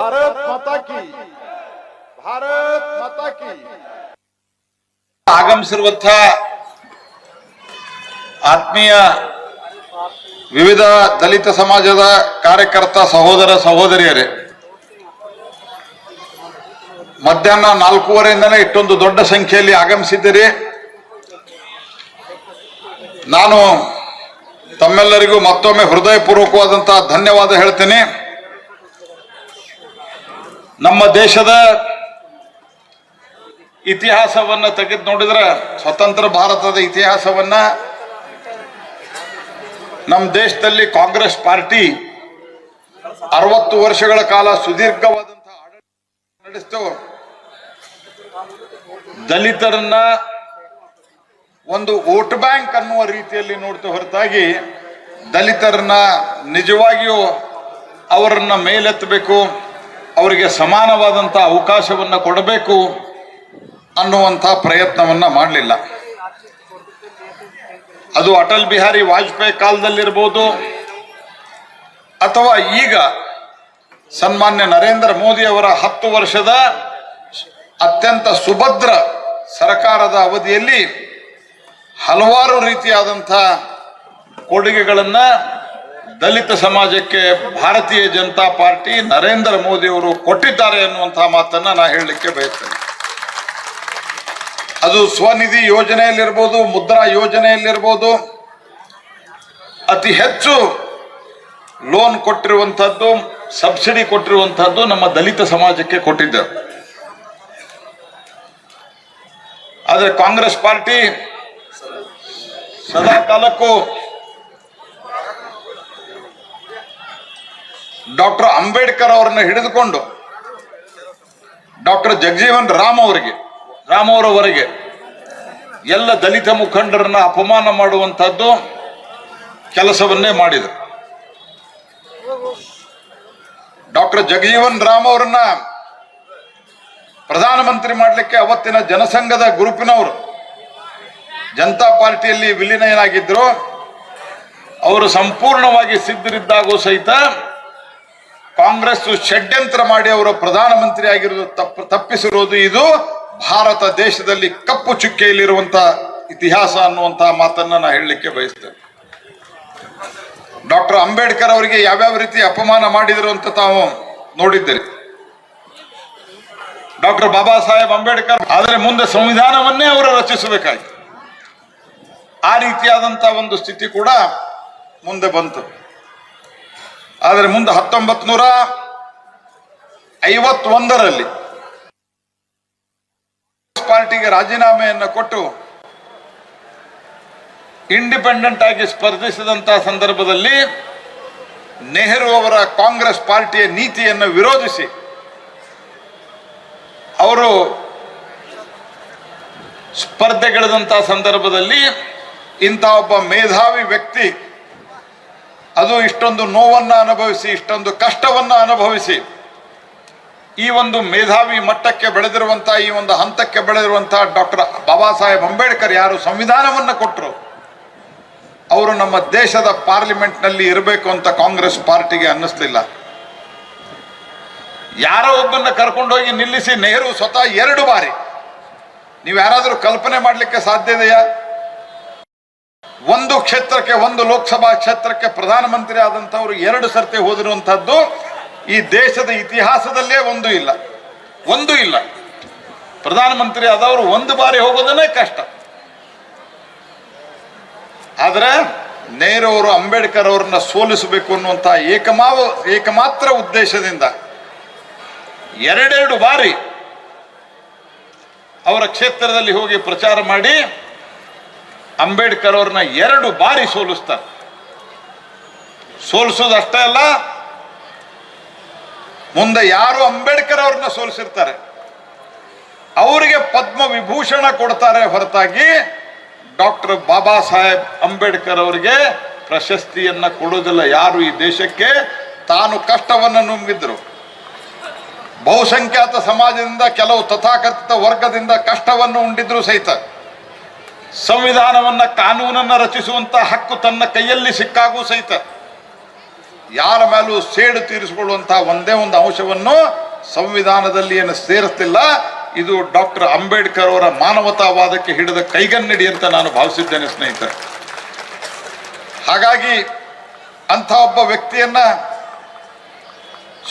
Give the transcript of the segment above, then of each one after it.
ভারত মাতা কি ಮಾತಾಕಿ ಆಗಮಿಸಿರುವಂಥ ಆತ್ಮೀಯ ವಿವಿಧ ದಲಿತ ಸಮಾಜದ ಕಾರ್ಯಕರ್ತ ಸಹೋದರ ಸಹೋದರಿಯರೇ, ಮಧ್ಯಾಹ್ನ ನಾಲ್ಕೂವರೆಯಿಂದಲೇ ಇಷ್ಟೊಂದು ದೊಡ್ಡ ಸಂಖ್ಯೆಯಲ್ಲಿ ಆಗಮಿಸಿದ್ದೀರಿ. ನಾನು ತಮ್ಮೆಲ್ಲರಿಗೂ ಮತ್ತೊಮ್ಮೆ ಹೃದಯಪೂರ್ವಕವಾದಂತಹ ಧನ್ಯವಾದ ಹೇಳ್ತೇನೆ. ನಮ್ಮ ದೇಶದ ಇತಿಹಾಸವನ್ನ ತೆಗೆದು ನೋಡಿದ್ರೆ ಸ್ವತಂತ್ರ ಭಾರತದ ಇತಿಹಾಸವನ್ನ ನಮ್ಮ ದೇಶದಲ್ಲಿ ಕಾಂಗ್ರೆಸ್ ಪಾರ್ಟಿ ಅರವತ್ತು ವರ್ಷಗಳ ಕಾಲ ಸುದೀರ್ಘವಾದಂತಹ ಆಡಳಿತ ನಡೆಸ್ತು. ದಲಿತರನ್ನ ಒಂದು ವೋಟ್ ಬ್ಯಾಂಕ್ ಅನ್ನುವ ರೀತಿಯಲ್ಲಿ ನೋಡ್ತಾ ಹೊರತಾಗಿ ದಲಿತರನ್ನ ನಿಜವಾಗಿಯೂ ಅವರನ್ನ ಮೇಲೆತ್ತಬೇಕು. ಅವರಿಗೆ ಸಮಾನವಾದಂಥ ಅವಕಾಶವನ್ನು ಕೊಡಬೇಕು ಅನ್ನುವಂಥ ಪ್ರಯತ್ನವನ್ನು ಮಾಡಲಿಲ್ಲ. ಅದು ಅಟಲ್ ಬಿಹಾರಿ ವಾಜಪೇಯಿ ಕಾಲದಲ್ಲಿರ್ಬೋದು ಅಥವಾ ಈಗ ಸನ್ಮಾನ್ಯ ನರೇಂದ್ರ ಮೋದಿ ಅವರ ಹತ್ತು ವರ್ಷದ ಅತ್ಯಂತ ಸುಭದ್ರ ಸರ್ಕಾರದ ಅವಧಿಯಲ್ಲಿ ಹಲವಾರು ರೀತಿಯಾದಂಥ ಕೊಡುಗೆಗಳನ್ನ ದಲಿತ ಸಮಾಜಕ್ಕೆ ಭಾರತೀಯ ಜನತಾ ಪಾರ್ಟಿ ನರೇಂದ್ರ ಮೋದಿ ಅವರು ಕೊಟ್ಟಿದ್ದಾರೆ ಎನ್ನುವಂತಹ ಮಾತನ್ನ ನಾ ಹೇಳಲಿಕ್ಕೆ ಬಯಸ್ತೇನೆ. ಅದು ಸ್ವನಿಧಿ ಯೋಜನೆಯಲ್ಲಿರ್ಬೋದು, ಮುದ್ರಾ ಯೋಜನೆಯಲ್ಲಿರ್ಬೋದು, ಅತಿ ಹೆಚ್ಚು ಲೋನ್ ಕೊಟ್ಟಿರುವಂಥದ್ದು, ಸಬ್ಸಿಡಿ ಕೊಟ್ಟಿರುವಂಥದ್ದು ನಮ್ಮ ದಲಿತ ಸಮಾಜಕ್ಕೆ ಕೊಟ್ಟಿದ್ದರು ಆದರೆ ಕಾಂಗ್ರೆಸ್ ಪಾರ್ಟಿ ಸದಾ ಕಾಲಕ್ಕೂ ಡಾಕ್ಟರ್ ಅಂಬೇಡ್ಕರ್ ಅವರನ್ನು ಹಿಡಿದುಕೊಂಡು ಡಾಕ್ಟರ್ ಜಗಜೀವನ್ ರಾಮ್ ಅವರಿಗೆ, ರಾಮ್ ಅವರವರೆಗೆ ಎಲ್ಲ ದಲಿತ ಮುಖಂಡರನ್ನ ಅಪಮಾನ ಮಾಡುವಂತಹದ್ದು ಕೆಲಸವನ್ನೇ ಮಾಡಿದರು. ಡಾಕ್ಟರ್ ಜಗಜೀವನ್ ರಾಮ್ ಅವರನ್ನ ಪ್ರಧಾನಮಂತ್ರಿ ಮಾಡಲಿಕ್ಕೆ ಅವತ್ತಿನ ಜನಸಂಘದ ಗ್ರೂಪಿನವರು ಜನತಾ ಪಾರ್ಟಿಯಲ್ಲಿ ವಿಲೀನರಾಗಿದ್ದರು ಅವರು ಸಂಪೂರ್ಣವಾಗಿ ಸಿದ್ಧರಿದ್ದಾಗೂ ಸಹಿತ ಕಾಂಗ್ರೆಸ್ ಷಡ್ಯಂತ್ರ ಮಾಡಿ ಅವರು ಪ್ರಧಾನಮಂತ್ರಿ ಆಗಿರೋದು ತಪ್ಪ ತಪ್ಪಿಸಿರುವುದು ಇದು ಭಾರತ ದೇಶದಲ್ಲಿ ಕಪ್ಪು ಚುಕ್ಕೆಯಲ್ಲಿರುವಂತಹ ಇತಿಹಾಸ ಅನ್ನುವಂತಹ ಮಾತನ್ನ ನಾ ಹೇಳಲಿಕ್ಕೆ ಬಯಸ್ತೇನೆ. ಡಾಕ್ಟರ್ ಅಂಬೇಡ್ಕರ್ ಅವರಿಗೆ ಯಾವ್ಯಾವ ರೀತಿ ಅಪಮಾನ ಮಾಡಿದರು ಅಂತ ತಾವು ನೋಡಿದ್ದೀರಿ. ಡಾಕ್ಟರ್ ಬಾಬಾ ಸಾಹೇಬ್ ಅಂಬೇಡ್ಕರ್ ಆದರೆ ಮುಂದೆ ಸಂವಿಧಾನವನ್ನೇ ಅವರು ರಚಿಸಬೇಕಾಯಿತು. ಆ ರೀತಿಯಾದಂತಹ ಒಂದು ಸ್ಥಿತಿ ಕೂಡ ಮುಂದೆ ಬಂತು. ಆದರೆ ಮುಂದೆ ಹತ್ತೊಂಬತ್ ನೂರ ಐವತ್ತೊಂದರಲ್ಲಿ ಪಾರ್ಟಿಗೆ ರಾಜೀನಾಮೆಯನ್ನು ಕೊಟ್ಟು ಇಂಡಿಪೆಂಡೆಂಟ್ ಆಗಿ ಸ್ಪರ್ಧಿಸಿದಂತಹ ಸಂದರ್ಭದಲ್ಲಿ ನೆಹರು ಅವರ ಕಾಂಗ್ರೆಸ್ ಪಾರ್ಟಿಯ ನೀತಿಯನ್ನು ವಿರೋಧಿಸಿ ಅವರು ಸ್ಪರ್ಧೆಗಳಿದಂತಹ ಸಂದರ್ಭದಲ್ಲಿ ಇಂಥ ಒಬ್ಬ ಮೇಧಾವಿ ವ್ಯಕ್ತಿ ಅದು ಇಷ್ಟೊಂದು ನೋವನ್ನು ಅನುಭವಿಸಿ, ಇಷ್ಟೊಂದು ಕಷ್ಟವನ್ನು ಅನುಭವಿಸಿ. ಈ ಒಂದು ಮೇಧಾವಿ ಮಟ್ಟಕ್ಕೆ ಬೆಳೆದಿರುವಂಥ ಈ ಒಂದು ಹಂತಕ್ಕೆ ಬೆಳೆದಿರುವಂಥ ಡಾಕ್ಟರ್ ಬಾಬಾ ಸಾಹೇಬ್ ಅಂಬೇಡ್ಕರ್ ಯಾರು ಸಂವಿಧಾನವನ್ನು ಕೊಟ್ಟರು ಅವರು ನಮ್ಮ ದೇಶದ ಪಾರ್ಲಿಮೆಂಟ್ನಲ್ಲಿ ಇರಬೇಕು ಅಂತ ಕಾಂಗ್ರೆಸ್ ಪಾರ್ಟಿಗೆ ಅನ್ನಿಸ್ಲಿಲ್ಲ. ಯಾರೋ ಒಬ್ಬನ್ನ ಕರ್ಕೊಂಡೋಗಿ ನಿಲ್ಲಿಸಿ ನೆಹರು ಸ್ವತಃ ಎರಡು ಬಾರಿ. ನೀವು ಯಾರಾದರೂ ಕಲ್ಪನೆ ಮಾಡಲಿಕ್ಕೆ ಸಾಧ್ಯ ಇದೆಯಾ? ಒಂದು ಕ್ಷೇತ್ರಕ್ಕೆ, ಒಂದು ಲೋಕಸಭಾ ಕ್ಷೇತ್ರಕ್ಕೆ ಪ್ರಧಾನಮಂತ್ರಿ ಆದಂಥವ್ರು ಎರಡು ಸರ್ತಿ ಹೋದಿರುವಂಥದ್ದು ಈ ದೇಶದ ಇತಿಹಾಸದಲ್ಲೇ ಒಂದು ಇಲ್ಲ. ಒಂದು ಇಲ್ಲ. ಪ್ರಧಾನಮಂತ್ರಿ ಆದವರು ಒಂದು ಬಾರಿ ಹೋಗೋದನ್ನೇ ಕಷ್ಟ. ಆದರೆ ಅವರು, ಅಂಬೇಡ್ಕರ್ ಅವ್ರನ್ನ ಸೋಲಿಸಬೇಕು ಅನ್ನುವಂಥ ಏಕಮಾವ, ಏಕಮಾತ್ರ ಉದ್ದೇಶದಿಂದ ಎರಡೆರಡು ಬಾರಿ ಅವರ ಕ್ಷೇತ್ರದಲ್ಲಿ ಹೋಗಿ ಪ್ರಚಾರ ಮಾಡಿ ಅಂಬೇಡ್ಕರ್ ಅವ್ರನ್ನ ಎರಡು ಬಾರಿ ಸೋಲಿಸ್ತಾರೆ. ಸೋಲಿಸೋದು ಅಷ್ಟೇ ಅಲ್ಲ, ಮುಂದೆ ಯಾರು ಅಂಬೇಡ್ಕರ್ ಅವ್ರನ್ನ ಸೋಲಿಸಿರ್ತಾರೆ, ಅವರಿಗೆ ಪದ್ಮ ವಿಭೂಷಣ ಕೊಡ್ತಾರೆ ಹೊರತಾಗಿ ಡಾಕ್ಟರ್ ಬಾಬಾ ಸಾಹೇಬ್ ಅಂಬೇಡ್ಕರ್ ಅವರಿಗೆ ಪ್ರಶಸ್ತಿಯನ್ನ ಕೊಡೋದಿಲ್ಲ ಯಾರು ಈ ದೇಶಕ್ಕೆ. ತಾನು ಕಷ್ಟವನ್ನು ನುಂಗಿದ್ರು. ಬಹುಸಂಖ್ಯಾತ ಸಮಾಜದಿಂದ ಕೆಲವು ತಥಾಕಥಿತ ವರ್ಗದಿಂದ ಕಷ್ಟವನ್ನು ಉಂಡಿದ್ರು ಸಹಿತ. ಸಂವಿಧಾನವನ್ನ ಕಾನೂನನ್ನ ರಚಿಸುವಂತ ಹಕ್ಕು ತನ್ನ ಕೈಯಲ್ಲಿ ಸಿಕ್ಕಾಗೂ ಸಹಿತ ಯಾರ ಮೇಲೂ ಸೇಡು ತೀರಿಸಿಕೊಳ್ಳುವಂತಹ ಒಂದೇ ಒಂದು ಅಂಶವನ್ನು ಸಂವಿಧಾನದಲ್ಲಿ ಏನು ಸೇರಿಸ್ತಿಲ್ಲ, ಇದು ಡಾಕ್ಟರ್ ಅಂಬೇಡ್ಕರ್ ಅವರ ಮಾನವತಾವಾದಕ್ಕೆ ಹಿಡಿದ ಕೈಗನ್ನಡಿ ಅಂತ ನಾನು ಭಾವಿಸಿದ್ದೇನೆ, ಸ್ನೇಹಿತರೆ. ಹಾಗಾಗಿ ಅಂಥ ಒಬ್ಬ ವ್ಯಕ್ತಿಯನ್ನ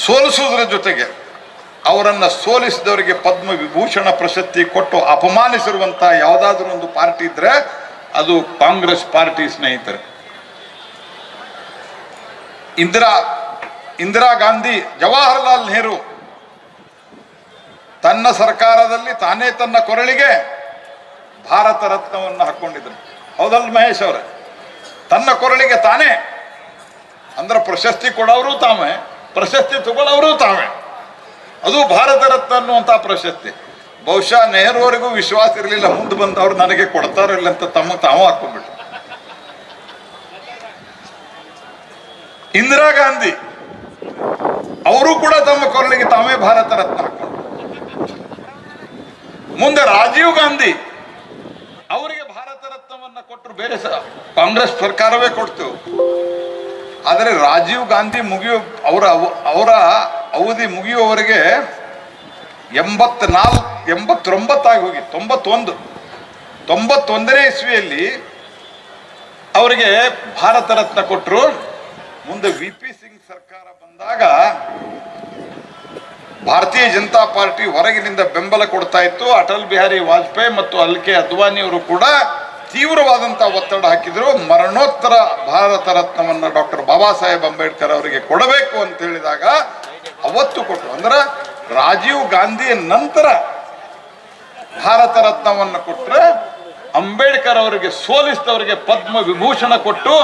ಸೋಲಿಸುವುದರ ಜೊತೆಗೆ ಅವರನ್ನ ಸೋಲಿಸಿದವರಿಗೆ ಪದ್ಮ ವಿಭೂಷಣ ಪ್ರಶಸ್ತಿ ಕೊಟ್ಟು ಅಪಮಾನಿಸಿರುವಂತ ಯಾವುದಾದ್ರೂ ಒಂದು ಪಾರ್ಟಿ ಇದ್ರೆ ಅದು ಕಾಂಗ್ರೆಸ್ ಪಾರ್ಟಿ ಸ್ನೇಹಿತರೆ. ಇಂದಿರಾ ಇಂದಿರಾ ಗಾಂಧಿ, ಜವಾಹರ್ಲಾಲ್ ನೆಹರು ತನ್ನ ಸರ್ಕಾರದಲ್ಲಿ ತಾನೇ ತನ್ನ ಕೊರಳಿಗೆ ಭಾರತ ರತ್ನವನ್ನು ಹಾಕೊಂಡಿದ್ರು. ಹೌದಲ್ ಮಹೇಶ್ ಅವರೇ? ತನ್ನ ಕೊರಳಿಗೆ ತಾನೇ. ಅಂದ್ರೆ ಪ್ರಶಸ್ತಿ ಕೊಡೋರು ತಾವೇ, ಪ್ರಶಸ್ತಿ ತಗೊಳ್ಳೋರು ತಾವೇ. ಅದು ಭಾರತ ರತ್ನ ಅನ್ನುವಂತಹ ಪ್ರಶಸ್ತಿ. ಬಹುಶಃ ನೆಹರುವರೆಗೂ ವಿಶ್ವಾಸ ಇರಲಿಲ್ಲ, ಮುಂದೆ ಬಂದವರು ನನಗೆ ಕೊಡ್ತಾರಿಲ್ಲ ಅಂತ ತಮ್ಮ ತಾವು ಹಾಕೊಂಡ್ಬಿಟ್ರು ಇಂದಿರಾ ಗಾಂಧಿ, ಅವರು ಕೂಡ ತಮ್ಮ ಕೊರಳಿಗೆ ತಾವೇ ಭಾರತ ರತ್ನ ಹಾಕೊಂಡ್ರು ಮುಂದೆ ರಾಜೀವ್ ಗಾಂಧಿ, ಅವರಿಗೆ ಭಾರತ ರತ್ನವನ್ನ ಕೊಟ್ಟರು ಬೇರೆ ಕಾಂಗ್ರೆಸ್ ಸರ್ಕಾರವೇ ಕೊಡ್ತೇವೆ ಆದರೆ ರಾಜೀವ್ ಗಾಂಧಿ ಮುಗಿಯೋ, ಅವರ ಅವರ ಅವಧಿ ಮುಗಿಯುವವರೆಗೆ ಎಂಬತ್ನಾಲ್ಕು, ಎಂಬತ್ತೊಂಬತ್ತಾಗಿ ಹೋಗಿ, ತೊಂಬತ್ತೊಂದು. ತೊಂಬತ್ತೊಂದನೇ ಇಸ್ವಿಯಲ್ಲಿ ಅವರಿಗೆ ಭಾರತ ರತ್ನ ಕೊಟ್ಟರು ಮುಂದೆ ವಿ ಪಿ ಸಿಂಗ್ ಸರ್ಕಾರ ಬಂದಾಗ ಭಾರತೀಯ ಜನತಾ ಪಾರ್ಟಿ ಹೊರಗಿನಿಂದ ಬೆಂಬಲ ಕೊಡ್ತಾ ಇತ್ತು. ಅಟಲ್ ಬಿಹಾರಿ ವಾಜಪೇಯಿ ಮತ್ತು ಅಲ್ ಕೆ ಅದ್ವಾನಿ ಅವರು ಕೂಡ ತೀವ್ರವಾದಂತಹ ಒತ್ತಡ ಹಾಕಿದ್ರು. ಮರಣೋತ್ತರ ಭಾರತ ರತ್ನವನ್ನು ಡಾಕ್ಟರ್ ಬಾಬಾ ಸಾಹೇಬ್ ಅಂಬೇಡ್ಕರ್ ಅವರಿಗೆ ಕೊಡಬೇಕು ಅಂತ ಹೇಳಿದಾಗ ಅವತ್ತು ಕೊಟ್ಟರು ಅಂದ್ರೆ ರಾಜೀವ್ ಗಾಂಧಿಯ ನಂತರ ಭಾರತ ರತ್ನವನ್ನು ಕೊಟ್ಟರೆ ಅಂಬೇಡ್ಕರ್ ಅವರಿಗೆ ಸೋಲಿಸಿದವರಿಗೆ ಪದ್ಮ ವಿಭೂಷಣ ಕೊಟ್ಟು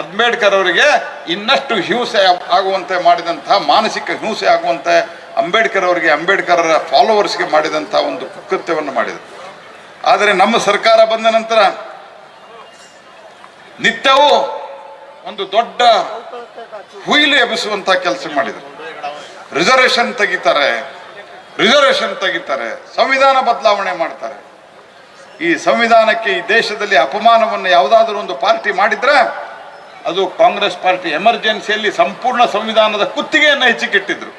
ಅಂಬೇಡ್ಕರ್ ಅವರಿಗೆ ಇನ್ನಷ್ಟು ಹಿಂಸೆ ಆಗುವಂತೆ ಮಾಡಿದಂತಹ ಮಾನಸಿಕ ಹಿಂಸೆ ಆಗುವಂತೆ ಅಂಬೇಡ್ಕರ್ ಅವರಿಗೆ ಅಂಬೇಡ್ಕರ್ ಫಾಲೋವರ್ಸ್ಗೆ ಮಾಡಿದಂತಹ ಒಂದು ಕೃತ್ಯವನ್ನು ಮಾಡಿದರು. ಆದರೆ ನಮ್ಮ ಸರ್ಕಾರ ಬಂದ ನಂತರ ನಿತ್ಯವೂ ಒಂದು ದೊಡ್ಡ ಹುಯಿಲು ಎಬ್ಬಿಸುವಂತಹ ಕೆಲಸ ಮಾಡಿದರು. ರಿಸರ್ವೇಶನ್ ತೆಗಿತಾರೆ ರಿಸರ್ವೇಶನ್ ತೆಗಿತಾರೆ, ಸಂವಿಧಾನ ಬದಲಾವಣೆ ಮಾಡ್ತಾರೆ. ಈ ಸಂವಿಧಾನಕ್ಕೆ ಈ ದೇಶದಲ್ಲಿ ಅಪಮಾನವನ್ನು ಯಾವುದಾದ್ರೂ ಒಂದು ಪಾರ್ಟಿ ಮಾಡಿದ್ರೆ, ಅದು ಕಾಂಗ್ರೆಸ್ ಪಾರ್ಟಿ ಎಮರ್ಜೆನ್ಸಿಯಲ್ಲಿ ಸಂಪೂರ್ಣ ಸಂವಿಧಾನದ ಕುತ್ತಿಗೆಯನ್ನು ಹೆಚ್ಚಿಕಿಟ್ಟಿದ್ರು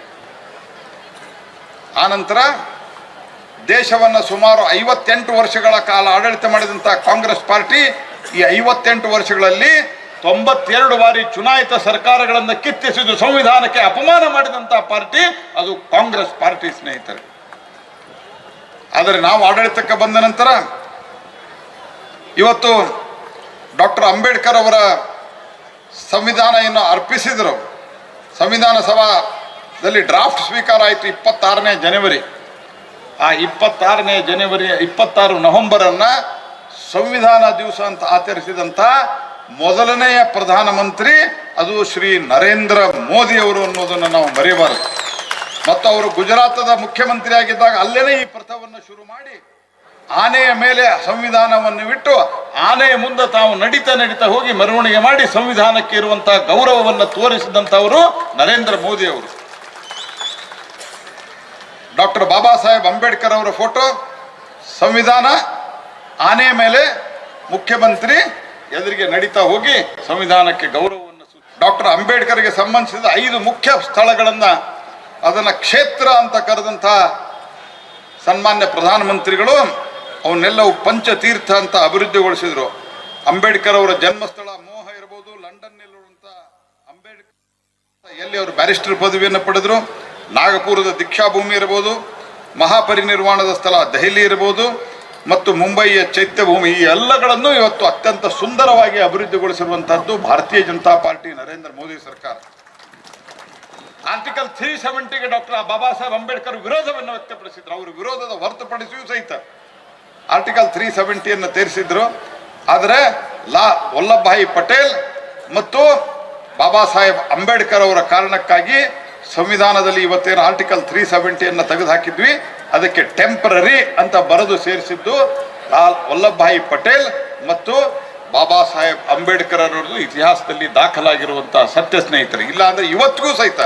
ಆನಂತರ ದೇಶವನ್ನು ಸುಮಾರು ಐವತ್ತೆಂಟು ವರ್ಷಗಳ ಕಾಲ ಆಡಳಿತ ಮಾಡಿದಂಥ ಕಾಂಗ್ರೆಸ್ ಪಾರ್ಟಿ ಈ ಐವತ್ತೆಂಟು ವರ್ಷಗಳಲ್ಲಿ ತೊಂಬತ್ತೆರಡು ಬಾರಿ ಚುನಾಯಿತ ಸರ್ಕಾರಗಳನ್ನು ಕಿತ್ತೆಸೆದು ಸಂವಿಧಾನಕ್ಕೆ ಅಪಮಾನ ಮಾಡಿದಂಥ ಪಾರ್ಟಿ ಅದು ಕಾಂಗ್ರೆಸ್ ಪಾರ್ಟಿ ಸ್ನೇಹಿತರೆ. ಆದರೆ ನಾವು ಆಡಳಿತಕ್ಕೆ ಬಂದ ನಂತರ ಇವತ್ತು ಡಾಕ್ಟರ್ ಅಂಬೇಡ್ಕರ್ ಅವರ ಸಂವಿಧಾನ ಏನು ಅರ್ಪಿಸಿದರು. ಸಂವಿಧಾನ ಸಭಾದಲ್ಲಿ ಡ್ರಾಫ್ಟ್ ಸ್ವೀಕಾರ ಆಯಿತು ಇಪ್ಪತ್ತಾರನೇ ಜನವರಿ. ಆ ಇಪ್ಪತ್ತಾರನೇ ಜನವರಿ, ಇಪ್ಪತ್ತಾರು ನವೆಂಬರನ್ನು ಸಂವಿಧಾನ ದಿವಸ ಅಂತ ಆಚರಿಸಿದಂಥ ಮೊದಲನೆಯ ಪ್ರಧಾನಮಂತ್ರಿ ಅದು ಶ್ರೀ ನರೇಂದ್ರ ಮೋದಿ ಅವರು ಅನ್ನೋದನ್ನು ನಾವು ಮರೆಯಬಾರದು. ಮತ್ತು ಅವರು ಗುಜರಾತದ ಮುಖ್ಯಮಂತ್ರಿ ಆಗಿದ್ದಾಗ ಅಲ್ಲೇನೇ ಈ ಪ್ರಥವನ್ನು ಶುರು ಮಾಡಿ, ಆನೆಯ ಮೇಲೆ ಸಂವಿಧಾನವನ್ನು ಬಿಟ್ಟು ಆನೆಯ ಮುಂದೆ ತಾವು ನಡೀತಾ ನಡೀತಾ ಹೋಗಿ ಮೆರವಣಿಗೆ ಮಾಡಿ ಸಂವಿಧಾನಕ್ಕೆ ಇರುವಂತಹ ಗೌರವವನ್ನು ತೋರಿಸಿದಂಥವರು ನರೇಂದ್ರ ಮೋದಿ ಅವರು. ಡಾಕ್ಟರ್ ಬಾಬಾ ಸಾಹೇಬ್ ಅಂಬೇಡ್ಕರ್ ಅವರ ಫೋಟೋ, ಸಂವಿಧಾನ, ಆನೆಯ ಮೇಲೆ ಮುಖ್ಯಮಂತ್ರಿ ಎದುರಿಗೆ ನಡೀತಾ ಹೋಗಿ ಸಂವಿಧಾನಕ್ಕೆ ಗೌರವವನ್ನು ಡಾಕ್ಟರ್ ಅಂಬೇಡ್ಕರ್ಗೆ ಸಂಬಂಧಿಸಿದ ಐದು ಮುಖ್ಯ ಸ್ಥಳಗಳನ್ನು ಅದನ್ನ ಕ್ಷೇತ್ರ ಅಂತ ಕರೆದಂತಹ ಸನ್ಮಾನ್ಯ ಪ್ರಧಾನಮಂತ್ರಿಗಳು ಅವನ್ನೆಲ್ಲವೂ ಪಂಚತೀರ್ಥ ಅಂತ ಅಭಿವೃದ್ಧಿಗೊಳಿಸಿದರು. ಅಂಬೇಡ್ಕರ್ ಅವರ ಜನ್ಮಸ್ಥಳ ಮೋಹ ಇರಬಹುದು ಲಂಡನ್ನಲ್ಲಿರುವಂಥ ಅಂಬೇಡ್ಕರ್ ಎಲ್ಲಿ ಅವರು ಬ್ಯಾರಿಸ್ಟರ್ ಪದವಿಯನ್ನು ಪಡೆದರು, ನಾಗಪುರದ ದೀಕ್ಷಾಭೂಮಿ ಇರಬಹುದು ಮಹಾಪರಿನಿರ್ವಾಣದ ಸ್ಥಳ ದೆಹಲಿ ಇರಬಹುದು ಮತ್ತು ಮುಂಬಯಿಯ ಚೈತ್ಯಭೂಮಿ ಈ ಎಲ್ಲಗಳನ್ನು ಇವತ್ತು ಅತ್ಯಂತ ಸುಂದರವಾಗಿ ಅಭಿವೃದ್ಧಿಗೊಳಿಸಿರುವಂತಹದ್ದು ಭಾರತೀಯ ಜನತಾ ಪಾರ್ಟಿ ನರೇಂದ್ರ ಮೋದಿ ಸರ್ಕಾರ. ಆರ್ಟಿಕಲ್ ತ್ರೀ ಸೆವೆಂಟಿಗೆ ಡಾಕ್ಟರ್ ಬಾಬಾ ಸಾಹೇಬ್ ಅಂಬೇಡ್ಕರ್ ವಿರೋಧವನ್ನು ವ್ಯಕ್ತಪಡಿಸಿದ್ರು. ಅವರು ವಿರೋಧದ ಹೊರತುಪಡಿಸಿಯೂ ಸಹಿತ. ಆರ್ಟಿಕಲ್ ತ್ರೀ ಸೆವೆಂಟಿಯನ್ನು ತೀರಿಸಿದ್ರು. ಆದರೆ ಲಾ ವಲ್ಲಭಭಾಯಿ ಪಟೇಲ್ ಮತ್ತು ಬಾಬಾ ಸಾಹೇಬ್ ಅಂಬೇಡ್ಕರ್ ಅವರ ಕಾರಣಕ್ಕಾಗಿ ಸಂವಿಧಾನದಲ್ಲಿ ಇವತ್ತೇನು ಆರ್ಟಿಕಲ್ ತ್ರೀ ಸೆವೆಂಟಿಯನ್ನು ತೆಗೆದುಹಾಕಿದ್ವಿ. ಅದಕ್ಕೆ ಟೆಂಪ್ರರಿ ಅಂತ ಬರೆದು ಸೇರಿಸಿದ್ದು ಲಾಲ್ ವಲ್ಲಭಭಾಯಿ ಪಟೇಲ್ ಮತ್ತು ಬಾಬಾ ಸಾಹೇಬ್ ಅಂಬೇಡ್ಕರ್ ಅವರದ್ದು ಇತಿಹಾಸದಲ್ಲಿ ದಾಖಲಾಗಿರುವಂತಹ ಸತ್ಯ ಸ್ನೇಹಿತರು. ಇಲ್ಲ ಅಂದ್ರೆ ಇವತ್ತಿಗೂ ಸಹಿತ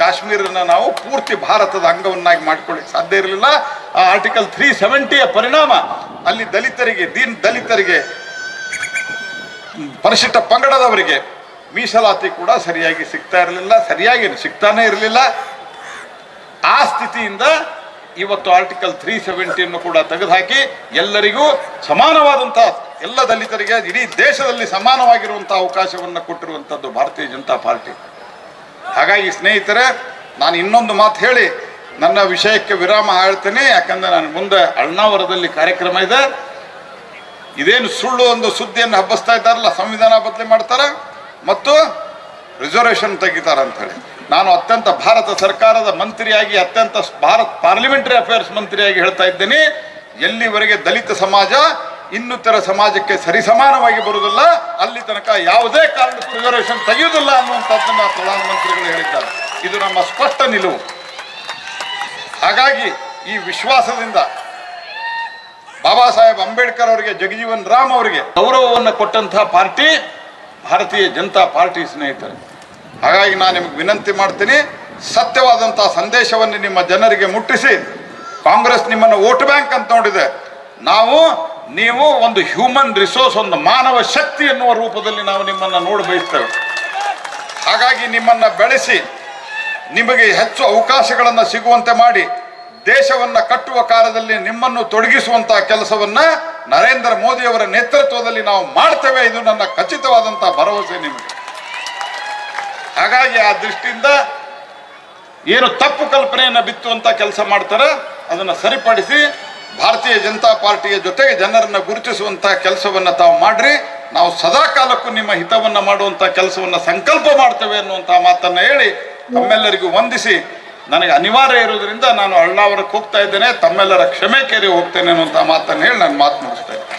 ಕಾಶ್ಮೀರನ ನಾವು ಪೂರ್ತಿ ಭಾರತದ ಅಂಗವನ್ನಾಗಿ ಮಾಡ್ಕೊಳ್ಳಿಕ್ಕೆ ಸಾಧ್ಯ ಇರಲಿಲ್ಲ. ಆ ಆರ್ಟಿಕಲ್ ತ್ರೀ ಸೆವೆಂಟಿಯ ಪರಿಣಾಮ ಅಲ್ಲಿ ದಲಿತರಿಗೆ, ದೀನ್ ದಲಿತರಿಗೆ, ಪರಿಶಿಷ್ಟ ಪಂಗಡದವರಿಗೆ ಮೀಸಲಾತಿ ಕೂಡ ಸರಿಯಾಗಿ ಸಿಗ್ತಾ ಇರಲಿಲ್ಲ, ಸರಿಯಾಗಿ ಸಿಗ್ತಾನೆ ಇರಲಿಲ್ಲ. ಆ ಸ್ಥಿತಿಯಿಂದ ಇವತ್ತು ಆರ್ಟಿಕಲ್ ತ್ರೀ ಸೆವೆಂಟಿಯನ್ನು ಕೂಡ ತೆಗೆದುಹಾಕಿ ಎಲ್ಲರಿಗೂ ಸಮಾನವಾದಂತಹ ಎಲ್ಲ ದಲಿತರಿಗೆ ಇಡೀ ದೇಶದಲ್ಲಿ ಸಮಾನವಾಗಿರುವಂತಹ ಅವಕಾಶವನ್ನು ಕೊಟ್ಟಿರುವಂಥದ್ದು ಭಾರತೀಯ ಜನತಾ ಪಾರ್ಟಿ. ಹಾಗಾಗಿ ಸ್ನೇಹಿತರೆ, ನಾನು ಇನ್ನೊಂದು ಮಾತು ಹೇಳಿ, ನನ್ನ ವಿಷಯಕ್ಕೆ ವಿರಾಮ ಹೇಳ್ತೇನೆ, ಯಾಕಂದ್ರೆ ನಾನು ಮುಂದೆ ಅಣ್ಣಾವರದಲ್ಲಿ ಕಾರ್ಯಕ್ರಮ ಇದೆ. ಇದೇನು ಸುಳ್ಳು ಒಂದು ಸುದ್ದಿಯನ್ನು ಹಬ್ಬಿಸ್ತಾ ಇದ್ದಾರಲ್ಲ, ಸಂವಿಧಾನ ಬದಲಿ ಮಾಡ್ತಾರೆ? ಮತ್ತು ರಿಸರ್ವೇಷನ್ ತೆಗಿತಾರೆ ಅಂತ ಹೇಳಿ. ನಾನು ಅತ್ಯಂತ ಭಾರತ ಸರ್ಕಾರದ ಮಂತ್ರಿಯಾಗಿ, ಅತ್ಯಂತ ಭಾರತ್ ಪಾರ್ಲಿಮೆಂಟರಿ ಅಫೇರ್ಸ್ ಮಂತ್ರಿಯಾಗಿ ಹೇಳ್ತಾ ಇದ್ದೇನೆ. ಎಲ್ಲಿವರೆಗೆ ದಲಿತ ಸಮಾಜ ಇನ್ನಿತರ ಸಮಾಜಕ್ಕೆ ಸರಿಸಮಾನವಾಗಿ ಬರುವುದಿಲ್ಲ, ಅಲ್ಲಿ ತನಕ ಯಾವುದೇ ಕಾರಣಕ್ಕೂ ರಿಸರ್ವೇಷನ್ ತೆಗೆಯುವುದಿಲ್ಲ ಅನ್ನುವಂಥದ್ದನ್ನು ಪ್ರಧಾನಮಂತ್ರಿಗಳು ಹೇಳಿದ್ದಾರೆ. ಇದು ನಮ್ಮ ಸ್ಪಷ್ಟ ನಿಲುವು. ಹಾಗಾಗಿ ಈ ವಿಶ್ವಾಸದಿಂದ ಬಾಬಾ ಸಾಹೇಬ್ ಅಂಬೇಡ್ಕರ್ ಅವರಿಗೆ, ಜಗಜೀವನ್ ರಾಮ್ ಅವರಿಗೆ ಗೌರವವನ್ನು ಕೊಟ್ಟಂತಹ ಪಾರ್ಟಿ ಭಾರತೀಯ ಜನತಾ ಪಾರ್ಟಿ ಸ್ನೇಹಿತರೆ. ಹಾಗಾಗಿ ನಾನು ನಿಮಗೆ ವಿನಂತಿ ಮಾಡ್ತೀನಿ ಸತ್ಯವಾದಂತಹ ಸಂದೇಶವನ್ನು ನಿಮ್ಮ ಜನರಿಗೆ ಮುಟ್ಟಿಸಿ. ಕಾಂಗ್ರೆಸ್ ನಿಮ್ಮನ್ನು ವೋಟ್ ಬ್ಯಾಂಕ್ ಅಂತ ನೋಡಿದೆ. ನಾವು, ನೀವು ಒಂದು ಹ್ಯೂಮನ್ ರಿಸೋರ್ಸ್ ಒಂದು ಮಾನವ ಶಕ್ತಿ ಎನ್ನುವ ರೂಪದಲ್ಲಿ ನಾವು ನಿಮ್ಮನ್ನು ನೋಡಿ ಬಯಸ್ತೇವೆ. ಹಾಗಾಗಿ ನಿಮ್ಮನ್ನು ಬೆಳೆಸಿ, ನಿಮಗೆ ಹೆಚ್ಚು ಅವಕಾಶಗಳನ್ನು ಸಿಗುವಂತೆ ಮಾಡಿ, ದೇಶವನ್ನು ಕಟ್ಟುವ ಕಾರ್ಯದಲ್ಲಿ ನಿಮ್ಮನ್ನು ತೊಡಗಿಸುವಂತಹ ಕೆಲಸವನ್ನು ನರೇಂದ್ರ ಮೋದಿಯವರ ನೇತೃತ್ವದಲ್ಲಿ ನಾವು ಮಾಡ್ತೇವೆ. ಇದು ನನ್ನ ಖಚಿತವಾದಂತಹ ಭರವಸೆ ನಿಮಗೆ. ಹಾಗಾಗಿ ಆ ದೃಷ್ಟಿಯಿಂದ ಏನು ತಪ್ಪು ಕಲ್ಪನೆಯನ್ನು ಬಿತ್ತುವಂತ ಕೆಲಸ ಮಾಡ್ತಾರೆ, ಅದನ್ನು ಸರಿಪಡಿಸಿ ಭಾರತೀಯ ಜನತಾ ಪಾರ್ಟಿಯ ಜೊತೆಗೆ ಜನರನ್ನು ಗುರುತಿಸುವಂಥ ಕೆಲಸವನ್ನು ತಾವು ಮಾಡ್ರಿ. ನಾವು ಸದಾ ಕಾಲಕ್ಕೂ ನಿಮ್ಮ ಹಿತವನ್ನ ಮಾಡುವಂಥ ಕೆಲಸವನ್ನು ಸಂಕಲ್ಪ ಮಾಡ್ತೇವೆ ಅನ್ನುವಂಥ ಮಾತನ್ನ ಹೇಳಿ ತಮ್ಮೆಲ್ಲರಿಗೂ ವಂದಿಸಿ. ನನಗೆ ಅನಿವಾರ್ಯ ಇರುವುದರಿಂದ ನಾನು ಅಳ್ಳಾವರಕ್ಕೆ ಹೋಗ್ತಾ ಇದ್ದೇನೆ, ತಮ್ಮೆಲ್ಲರ ಕ್ಷಮೆ ಕೇರಿ ಹೋಗ್ತೇನೆ ಅನ್ನುವಂಥ ಮಾತನ್ನು ಹೇಳಿ ನಾನು ಮಾತು ಮುಗಿಸ್ತೇನೆ